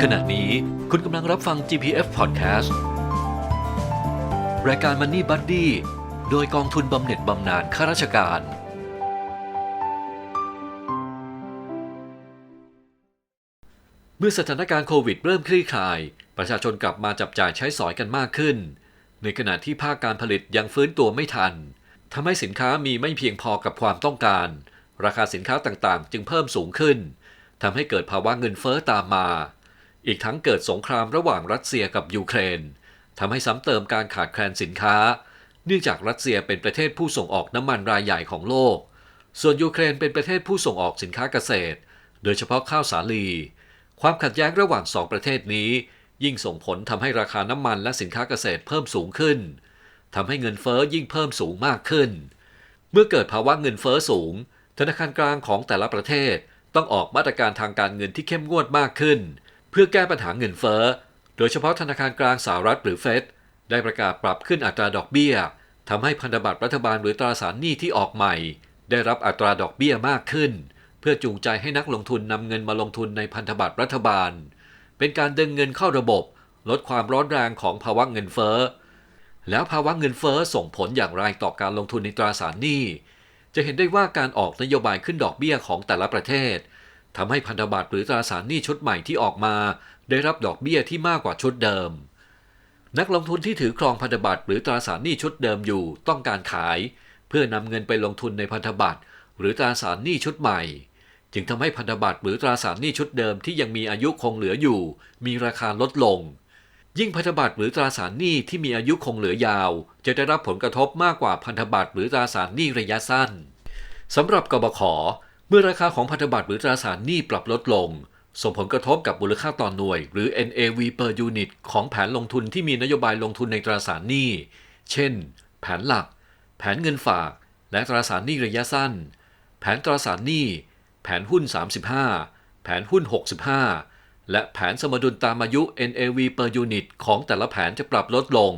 ขณะนี้คุณกำลังรับฟัง GPF Podcast รายการ Money Buddy โดยกองทุนบำเหน็จบำนาญข้าราชการ เมื่อสถานการณ์โควิดเริ่มคลี่คลาย ประชาชนกลับมาจับจ่ายใช้สอยกันมากขึ้น ในขณะที่ภาคการผลิตยังฟื้นตัวไม่ทันทำให้สินค้ามีไม่เพียงพอกับความต้องการ ราคาสินค้าต่างๆ จึงเพิ่มสูงขึ้นทำให้เกิดภาวะเงินเฟ้อตามมา อีกทั้งเกิดสงครามระหว่างรัสเซียกับยูเครนทำให้ซ้ำเติมการขาดแคลนสินค้า เนื่องจากรัสเซียเป็นประเทศผู้ส่งออกน้ำมันรายใหญ่ของโลก ส่วนยูเครนเป็นประเทศผู้ส่งออกสินค้าเกษตร โดยเฉพาะข้าวสาลี ความขัดแย้งระหว่างสองประเทศนี้ ยิ่งส่งผลทำให้ราคาน้ำมันและสินค้าเกษตรเพิ่มสูงขึ้นทำให้เงินเฟ้อยิ่งเพิ่มสูงมากขึ้น เมื่อเกิดภาวะเงินเฟ้อสูง ธนาคารกลางของแต่ละประเทศต้องออกมาตรการทางการเงินที่เข้มงวดมากขึ้นเพื่อแก้ปัญหาเงินเฟ้อ โดยเฉพาะธนาคารกลางสหรัฐหรือเฟดได้ประกาศปรับขึ้นอัตราดอกเบี้ยทำให้พันธบัตรรัฐบาลหรือตราสารหนี้ที่ออกใหม่ ได้รับอัตราดอกเบี้ยมากขึ้น เพื่อจูงใจให้นักลงทุนนำเงินมาลงทุนในพันธบัตรรัฐบาล เป็นการดึงเงินเข้าระบบ ลดความร้อนแรงของภาวะเงินเฟ้อ แล้วภาวะเงินเฟ้อส่งผลอย่างไรต่อการลงทุนในตราสารหนี้ จะเห็นได้ว่าการออกนโยบายขึ้นดอกเบี้ยของแต่ละประเทศ ทำให้พันธบัตรหรือตราสารหนี้ชุดใหม่ที่ออกมา ได้รับดอกเบี้ยที่มากกว่าชุดเดิม นักลงทุนที่ถือครองพันธบัตรหรือตราสารหนี้ชุดเดิมอยู่ต้องการขาย เพื่อนำเงินไปลงทุนในพันธบัตรหรือตราสารหนี้ชุดใหม่ จึงทำให้พันธบัตรหรือตราสารหนี้ชุดเดิมที่ยังมีอายุคงเหลืออยู่ มีราคาลดลง ยิ่งพันธบัตรหรือตราสารหนี้ที่มีอายุคงเหลือยาว จะได้รับผลกระทบมากกว่าพันธบัตรหรือตราสารหนี้ระยะสั้นสำหรับกบข เมื่อราคาของพันธบัตรหรือตราสารหนี้ปรับลดลง ส่งผลกระทบกับมูลค่าต่อหน่วย หรือ NAV per unit ของแผนลงทุนที่มีนโยบายลงทุนในตราสารหนี้ เช่น แผนหลัก แผนเงินฝาก และตราสารหนี้ระยะสั้น แผนตราสารหนี้ แผนหุ้น 35 แผนหุ้น 65 และแผนสมดุลตามอายุ NAV per unit ของแต่ละแผนจะปรับลดลง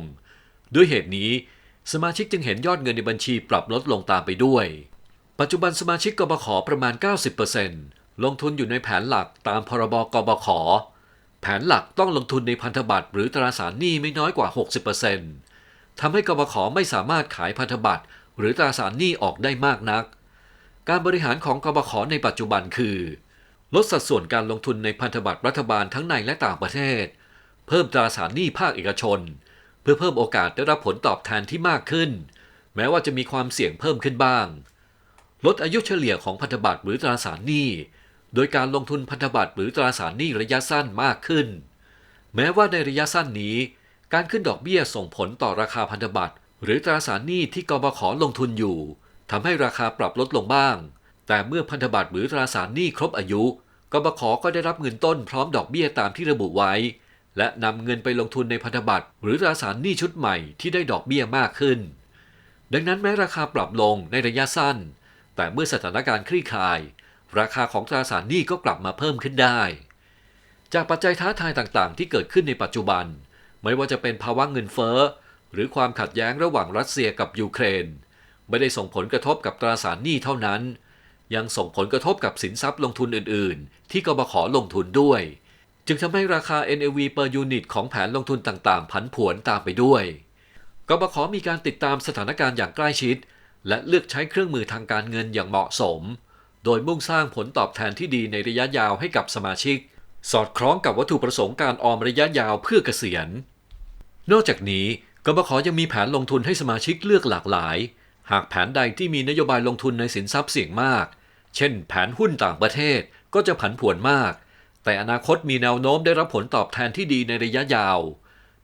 ด้วยเหตุนี้สมาชิกจึงเห็นยอดเงินในบัญชีปรับลดลงตามไปด้วย ปัจจุบันสมาชิกกบขประมาณ 90%ลงทุนอยู่ในแผนหลักตามพรบกบข แผนหลักต้องลงทุนในพันธบัตรหรือตราสารหนี้ไม่น้อยกว่า 60%ทำให้กบขไม่สามารถขายพันธบัตรหรือตราสารหนี้ออกได้มากนัก การบริหารของกบขในปัจจุบันคือ ลดสัดส่วนการลงทุนในพันธบัตรรัฐบาลทั้งในและต่างประเทศ เพิ่มตราสารหนี้ภาคเอกชน เพื่อเพิ่มโอกาสได้รับผลตอบแทนที่มากขึ้น แม้ว่าจะมีความเสี่ยงเพิ่มขึ้นบ้าง ลดอายุเฉลี่ยของพันธบัตรหรือตราสารหนี้ โดยการลงทุนพันธบัตรหรือตราสารหนี้ระยะสั้นมากขึ้น แม้ว่าในระยะสั้นนี้ การขึ้นดอกเบี้ยส่งผลต่อราคาพันธบัตรหรือตราสารหนี้ที่กบขลงทุนอยู่ทำให้ราคาปรับลดลงบ้าง แต่เมื่อพันธบัตรหรือตราสารหนี้ครบอายุกบขก็ได้รับเงินต้นพร้อมดอกเบี้ยตามที่ระบุไว้ และนำเงินไปลงทุนในพันธบัตรหรือตราสารหนี้ชุดใหม่ที่ได้ดอกเบี้ยมากขึ้น ดังนั้นแม้ราคาปรับลงในระยะสั้น แต่เมื่อสถานการณ์คลี่คลาย ราคาของตราสารหนี้ก็กลับมาเพิ่มขึ้นได้ จากปัจจัยท้าทายต่างๆ ที่เกิดขึ้นในปัจจุบัน ไม่ว่าจะเป็นภาวะเงินเฟ้อ หรือความขัดแย้งระหว่างรัสเซียกับยูเครน ไม่ได้ส่งผลกระทบกับตราสารหนี้เท่านั้น ยังส่งผลกระทบกับสินทรัพย์ลงทุนอื่นๆ ที่กบขลงทุนด้วย จึงทำให้ราคา NAV per unit ของแผนลงทุนต่างๆ ผันผวนตามไปด้วยกบขมีการติดตามสถานการณ์อย่างใกล้ชิด และเลือกใช้เครื่องมือทางการเงินอย่างเหมาะสม โดยมุ่งสร้างผลตอบแทนที่ดีในระยะยาวให้กับสมาชิก สอดคล้องกับวัตถุประสงค์การออมระยะยาวเพื่อเกษียณ นอกจากนี้กบขยังมีแผนลงทุนให้สมาชิกเลือกหลากหลาย หากแผนใดที่มีนโยบายลงทุนในสินทรัพย์เสี่ยงมาก เช่น แผนหุ้นต่างประเทศก็จะผันผวนมาก แต่อนาคตมีแนวโน้มได้รับผลตอบแทนที่ดีในระยะยาว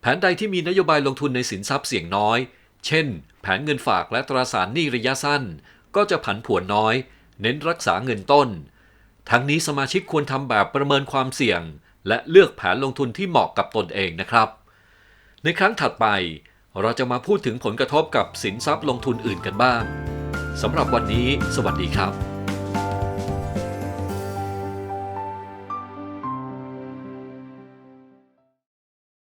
แผนใดที่มีนโยบายลงทุนในสินทรัพย์เสี่ยงน้อย เช่น แผนเงินฝากและตราสารหนี้ระยะสั้น ก็จะผันผวนน้อย เน้นรักษาเงินต้น ทั้งนี้สมาชิกควรทำแบบประเมินความเสี่ยง และเลือกแผนลงทุนที่เหมาะกับตนเองนะครับ ในครั้งถัดไปเราจะมาพูดถึงผลกระทบกับสินทรัพย์ลงทุนอื่นกันบ้างสำหรับวันนี้ สวัสดีครับ